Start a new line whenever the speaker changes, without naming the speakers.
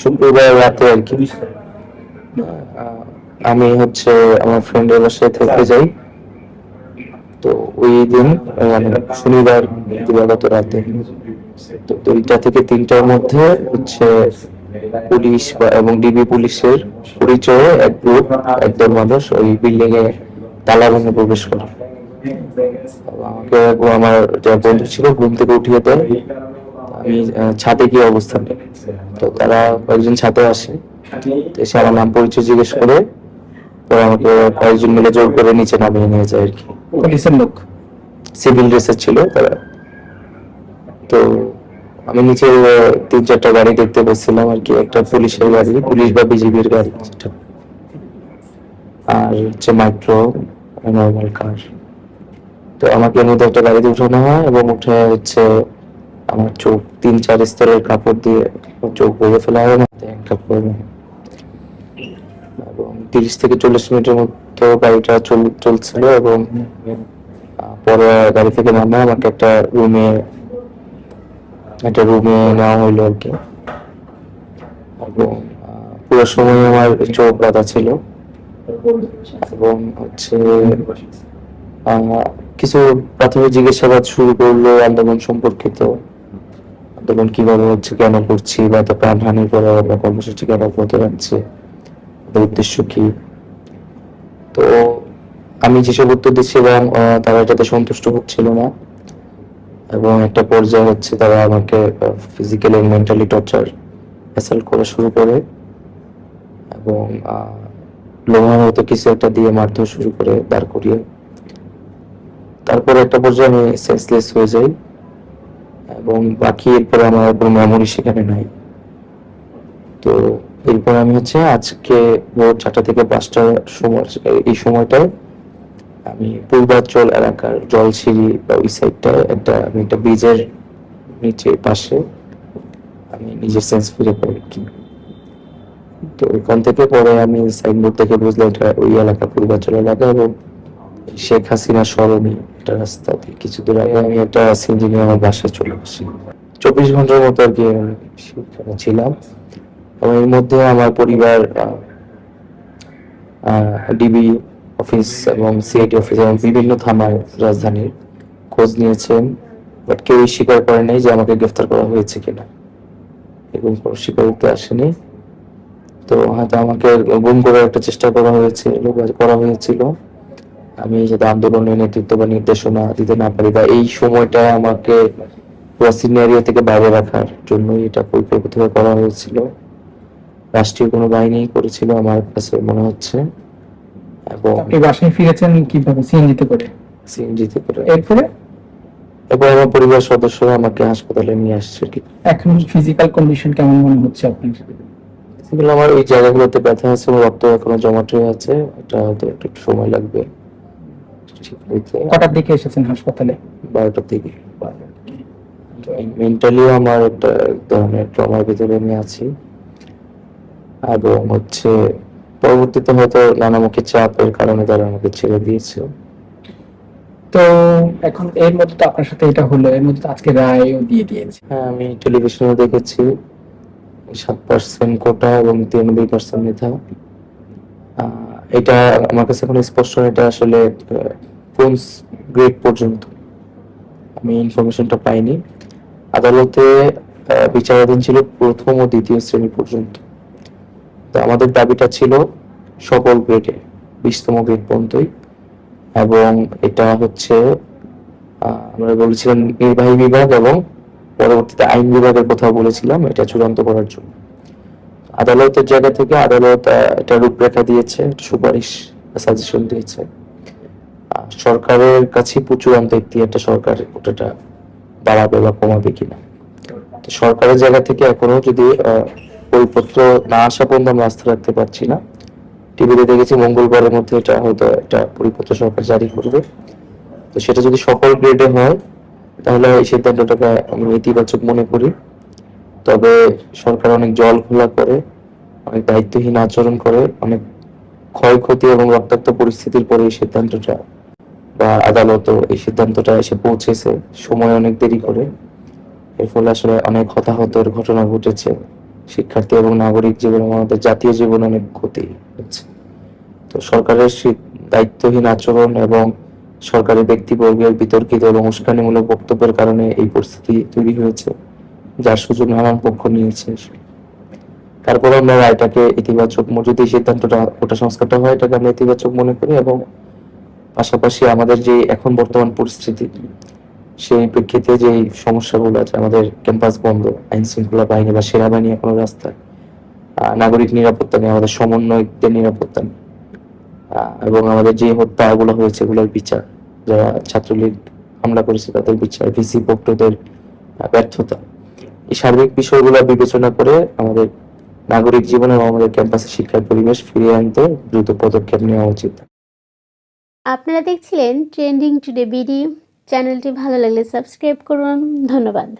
শুক্রবার রাতে আর কি। আমি হচ্ছে আমার ফ্রেন্ডের বাসায় থেকে যাই। তো ওই দিন মানে শনিবার দিবাগত রাতে। তো দুইটা থেকে তিনটার মধ্যে হচ্ছে পুলিশ এবং ডিবি পুলিশের পরিচয়ে এক গ্রুপ একদল মানুষ ওই বিল্ডিং এ তালা ভেঙে প্রবেশ করে। আমাকে আমার যে বন্ধু ছিল, ঘুম থেকে উঠিয়ে দেয়। আমি ছাদে গিয়ে অবস্থান নেই তো তারা কয়েকজন ছাদে আসে। এসে আমার নাম পরিচয় জিজ্ঞেস করে। পরে আমাকে কয়েকজন মিলে জোর করে নিচে নামিয়ে নিয়ে যায় আর কি।
পুলিশের লোক?
সিভিল ড্রেসের ছিল তারা। তো আমি নিচে তিন চারটা গাড়ি দেখতে পাচ্ছিলাম আর কি। একটা পুলিশের গাড়ি পুলিশ বা বিজেপির গাড়ি যেটা। আর হচ্ছে মাইক্রো নর্মাল কার তো আমাকে এর মধ্যে একটা গাড়িতে উঠানো হয় এবং উঠে হচ্ছে আমার চোখ তিন চার স্তরের কাপড় দিয়ে চোখ ভরে ফেলা হয় মাথায় পরে এবং তিরিশ থেকে চল্লিশ মিনিটের মতো গাড়িটা চল- চলছিল এবং পরে গাড়ি থেকে নামে আমাকে একটা রুমে একটা রুমে নেওয়া হইল আর কি। এবং পুরো সময় আমার চোখ বাঁধা ছিল। এবং হচ্ছে আহ, কিছু প্রাথমিক জিজ্ঞাসাবাদ শুরু করল আন্দোলন সম্পর্কিত। আন্দোলন কীভাবে হচ্ছে কেন করছি বা তো প্রাণহানি করা বা কর্মসূচি কেন করতে যাচ্ছে উদ্দেশ্য কি? তো আমি যেসব উত্তর দিচ্ছি এবং তারা এটাতে সন্তুষ্ট হচ্ছিল না এবং একটা পর্যায়ে হচ্ছে তারা আমাকে ফিজিক্যালি এবং মেন্টালি টর্চার অ্যাসাল্ট করা শুরু করে এবং লোহার হয়তো কিছু একটা দিয়ে মারধর শুরু করে, দাঁড় করিয়ে। তারপরে একটা পর্যায়ে আমি সেন্সলেস হয়ে যাই। এবং বাকি এরপরে আমার কোনো মেমোরি সেখানে নাই। তো এরপর আমি হচ্ছে আজকে ভোর চারটা থেকে পাঁচটার সময় এই সময়টায় আমি পূর্বাঞ্চল এলাকার জলসিঁড়ি বা ওই সাইডটায় একটা আমি একটা ব্রিজের নিচে পাশে আমি নিজের সেন্স ফিরে পাই আর কি। তো ওখান থেকে পরে আমি সাইনবোর্ড দেখে বুঝলাম এটা ওই এলাকা পূর্বাঞ্চল এলাকা এবং শেখ হাসিনা সরণি একটা রাস্তা দিয়ে। দূর আগে আমি একটা সিনজি নিয়ে আমার বাসায় চলে আসি। চব্বিশ ঘণ্টার মতো আর কি সেখানে ছিলাম। এবং এর মধ্যে আমার পরিবার ডিবি অফিস এবং সিআইটি অফিস এবং বিভিন্ন থানায় রাজধানীর খোঁজ নিয়েছেন। বাট কেউই স্বীকার করে নাই যে আমাকে গ্রেফতার করা হয়েছে কিনা। এবং কোনো করতে আসেনি। তো হয়তো আমাকে গুম করার একটা চেষ্টা করা হয়েছিল বা করা হয়েছিল। আমি যাতে আন্দোলনের নেতৃত্ব বা নির্দেশনা দিতে না পারি বা এই সময়টা আমাকে পুরো সিনিয়রিয়া থেকে বাইরে রাখার জন্যই এটা পরিকল্পিতভাবে করা হয়েছিল। রাষ্ট্রীয় কোনো বাহিনী করেছিল আমার কাছে মনে হচ্ছে। এবং
আপনি বাসায় ফিরেছেন কীভাবে? সিএনজিতে করে?
সিএনজিতে করে।
এরপরে?
এরপর আমার পরিবার সদস্যরা আমাকে হাসপাতালে নিয়ে আসছে। কি
এখন ফিজিক্যাল কন্ডিশন কেমন মনে হচ্ছে আপনার?
সেগুলো আমার ওই জায়গাগুলোতে ব্যথা আছে রক্ত এখনও জমাট হয়ে আছে। এটা হয়তো একটু সময় লাগবে।
কটার দিকে এসেছেন হাসপাতালে?
বারোটার দিকে। মেন্টালিও আমার একটা ধরনের ট্রমার ভিতরে আমি আছি। এবং হচ্ছে পরবর্তীতে হয়তো নানামুখী চাপের কারণে তারা আমাকে ছেড়ে দিয়েছে।
তো এখন এর মধ্যে তো আপনার সাথে এটা হলো এর মধ্যে আজকে রায়ও দিয়ে দিয়েছে।
হ্যাঁ আমি টেলিভিশনে দেখেছি। সাত পার্সেন্ট কোটা এবং তিরানব্বই পার্সেন্ট মেধা এটা আমার কাছে এখন স্পষ্ট না এটা আসলে কোন গ্রেড পর্যন্ত। আমি ইনফরমেশনটা পাইনি। আদালতে বিচারাধীন ছিল প্রথম ও দ্বিতীয় শ্রেণি পর্যন্ত। তো আমাদের দাবিটা ছিল সকল গ্রেডে বিশতম গ্রেড পর্যন্তই। এবং এটা হচ্ছে আমরা বলেছিলাম নির্বাহী বিভাগ এবং পরবর্তীতে আইন বিভাগের কথা বলেছিলাম, এটা চূড়ান্ত করার জন্য। আদালতের জায়গা থেকে আদালত এটা রূপরেখা দিয়েছে সুপারিশ সাজেশন দিয়েছে। সরকারের কাছে প্রচুর একটি একটা সরকার ওটাটা বাড়াবে বা কমাবে কিনা। তো সরকারের জায়গা থেকে এখনও যদি পরিপত্র না আসা পর্যন্ত আমরা আস্থা রাখতে পারছি না। টিভিতে দেখেছি মঙ্গলবারের মধ্যে এটা হয়তো একটা পরিপত্র সরকার জারি করবে। তো সেটা যদি সকল গ্রেডে হয়, তাহলে এই সিদ্ধান্তটাকে আমি ইতিবাচক মনে করি। তবে সরকার অনেক জল খোলা করে, অনেক দায়িত্বহীন আচরণ করে, অনেক ক্ষয়ক্ষতি এবং রক্তাক্ত পরিস্থিতির পরে এই সিদ্ধান্তটা বা আদালতও এই সিদ্ধান্তটা এসে পৌঁছেছে। সময় অনেক দেরি করে। এর ফলে আসলে অনেক হতাহতের ঘটনা ঘটেছে। শিক্ষার্থী এবং নাগরিক জীবন আমাদের জাতীয় জীবন অনেক ক্ষতি হচ্ছে। তো সরকারের দায়িত্বহীন আচরণ এবং সরকারি ব্যক্তিবর্গের বিতর্কিত এবং উস্কানিমূলক বক্তব্যের কারণে এই পরিস্থিতি তৈরি হয়েছে। যার সুযোগ নানান পক্ষ নিয়েছে। তারপর আমরা রায়টাকে ইতিবাচক যদি সিদ্ধান্তটা, ওটা সংস্কারটা হয়, এটাকে আমরা ইতিবাচক মনে করি এবং পাশাপাশি আমাদের যে এখন বর্তমান পরিস্থিতি, সেই প্রেক্ষিতে যে সমস্যাগুলো আছে, আমাদের ক্যাম্পাস বন্ধ, আইন শৃঙ্খলা বাহিনী বা সেনাবাহিনী এখনও রাস্তায় নাগরিক নিরাপত্তা নেই, আমাদের সমন্বয়কদের নিরাপত্তা নেই এবং আমাদের যে হত্যাগুলো হয়েছে, এগুলোর বিচার, যারা ছাত্রলীগ হামলা করেছে, তাদের বিচার, ভিসি ভক্তদের ব্যর্থতা। এই সার্বিক বিষয়গুলো বিবেচনা করে আমাদের নাগরিক জীবন এবং আমাদের ক্যাম্পাসে শিক্ষার পরিবেশ ফিরিয়ে আনতে দ্রুত পদক্ষেপ নেওয়া উচিত।
আপনারা দেখছিলেন ট্রেন্ডিং টুডে বিডি চ্যানেলটি ভালো লাগলে সাবস্ক্রাইব করুন। ধন্যবাদ।